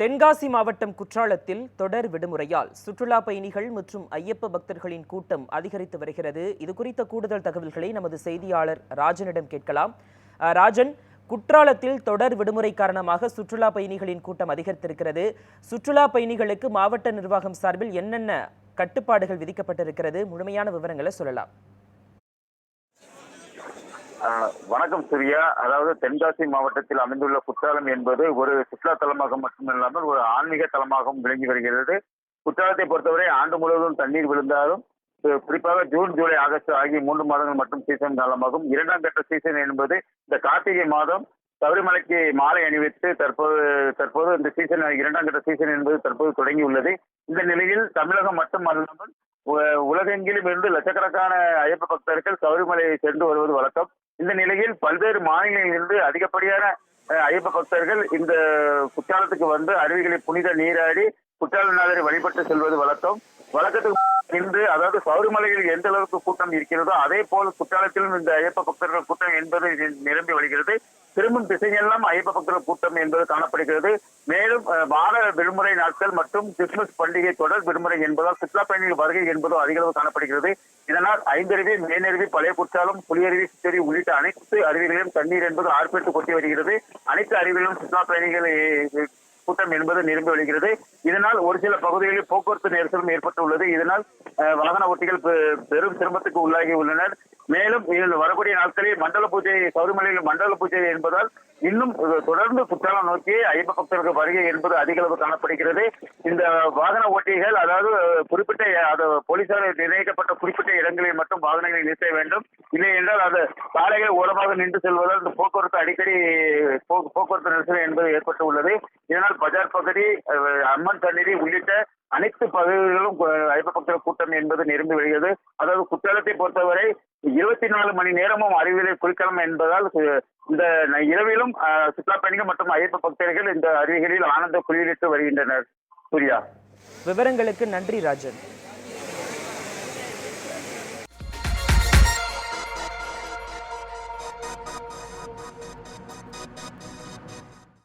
தென்காசி மாவட்டம் குற்றாலத்தில் தொடர் விடுமுறையால் சுற்றுலா பயணிகள் மற்றும் ஐயப்ப பக்தர்களின் கூட்டம் அதிகரித்து வருகிறது. இது குறித்த கூடுதல் தகவல்களை நமது செய்தியாளர் ராஜனிடம் கேட்கலாம். அஹ், ராஜன் குற்றாலத்தில் தொடர் விடுமுறை காரணமாக சுற்றுலா பயணிகளின் கூட்டம் அதிகரித்திருக்கிறது. சுற்றுலா பயணிகளுக்கு மாவட்ட நிர்வாகம் சார்பில் என்னென்ன கட்டுப்பாடுகள் விதிக்கப்பட்டிருக்கிறது? முழுமையான விவரங்களை சொல்லலாம். வணக்கம் சூர்யா அதாவது தென்காசி மாவட்டத்தில் அமைந்துள்ள குற்றாலம் என்பது ஒரு சுற்றுலா தலமாக மட்டுமில்லாமல் ஒரு ஆன்மீக தலமாகவும் விளங்கி வருகிறது. குற்றாலத்தை பொறுத்தவரை ஆண்டு முழுவதும் தண்ணீர் விழுந்தாலும் குறிப்பாக ஜூன் ஜூலை ஆகஸ்ட் ஆகிய மூன்று மாதங்கள் மட்டும் சீசன் காலமாகும். இரண்டாம் கட்ட சீசன் என்பது இந்த கார்த்திகை மாதம் சபரிமலைக்கு மாலை அணிவித்து தற்போது தற்போது இந்த சீசன் இரண்டாம் கட்ட சீசன் என்பது தற்போது தொடங்கியுள்ளது. இந்த நிலையில் தமிழகம் மட்டுமல்லாமல் அல்லாமல் உலகெங்கிலும் இருந்து லட்சக்கணக்கான ஐயப்ப பக்தர்கள் சபரிமலையை சென்று வருவது வழக்கம். இந்த நிலையில் பல்வேறு மாநிலங்களிலிருந்து அதிகப்படியான ஐயப்ப பக்தர்கள் இந்த குற்றாலத்துக்கு வந்து அருவிகளை புனித நீராடி குற்றாலநாதரை வழிபட்டு செல்வது வழக்கம். வழக்கத்துக்கு இன்று அதாவது சபரிமலையில் எந்த அளவுக்கு கூட்டம் இருக்கிறதோ அதே போல் குற்றாலத்திலும் இந்த ஐயப்ப பக்தர்கள் கூட்டம் என்பது நிரம்பி வருகிறது. திரும்பும் திசையெல்லாம் ஐயப்ப பக்தர்கள் கூட்டம் என்பது காணப்படுகிறது. மேலும் வார விடுமுறை நாட்கள் மற்றும் கிறிஸ்துமஸ் பண்டிகை தொடர் விடுமுறை என்பதால் சுற்றுலா பயணிகள் வருகை என்பதும் அதிக அளவு காணப்படுகிறது. இதனால் ஐந்தருவி மேனருவி பழைய குற்றாலம் புலியருவி சித்தருவி உள்ளிட்ட அனைத்து அருவிகளிலும் தண்ணீர் என்பது ஆர்ப்பரித்து கொட்டி வருகிறது. அனைத்து அருவிகளிலும் சுற்றுலா பயணிகள் கூட்டம் என்பது நிரம்பி வருகிறது இதனால் ஒரு சில பகுதிகளில் போக்குவரத்து நெரிசலும் ஏற்பட்டுள்ளது. இதனால் வாகன ஓட்டிகள் பெ- பெரும் சிரமத்துக்கு உள்ளாகி உள்ளனர். மேலும் இதில் வரக்கூடிய நாட்களில் மண்டல பூஜை சௌரிமலையில் மண்டல பூஜை என்பதால் இன்னும் தொடர்ந்து குற்றாலம் நோக்கி ஐயப்ப பக்தர்களுக்கு வருகை என்பது அதிக அளவு காணப்படுகிறது. இந்த வாகன ஓட்டிகள் அதாவது குறிப்பிட்ட அது போலீசார் நிர்ணயிக்கப்பட்ட குறிப்பிட்ட இடங்களில் மட்டும் வாகனங்களை நிறுத்த வேண்டும். இல்லை என்றால் அது சாலைகள் ஓரமாக நின்று செல்வதால் இந்த போக்குவரத்து அடிக்கடி போக்குவரத்து நெரிசல் என்பது ஏற்பட்டு உள்ளது இதனால் பஜார் பகுதி அம்ம அம்மன் சந்நிதி உள்ளிட்ட அனைத்து பகுதிகளிலும் ஐயப்ப பக்தர் கூட்டம் என்பது நிரம்பி வருகிறது. அதாவது குற்றாலத்தை பொறுத்தவரை இருபத்தி நாலு மணி நேரமும் அருவிகளை குளிக்கலாம் என்பதால் இந்த இரவிலும் சுற்றுலா பயணிகள் மற்றும் ஐயப்ப பக்தர்கள் இந்த அருவிகளில் ஆனந்த குளியலிட்டு வருகின்றனர். சூர்யா. விவரங்களுக்கு நன்றி ராஜன்.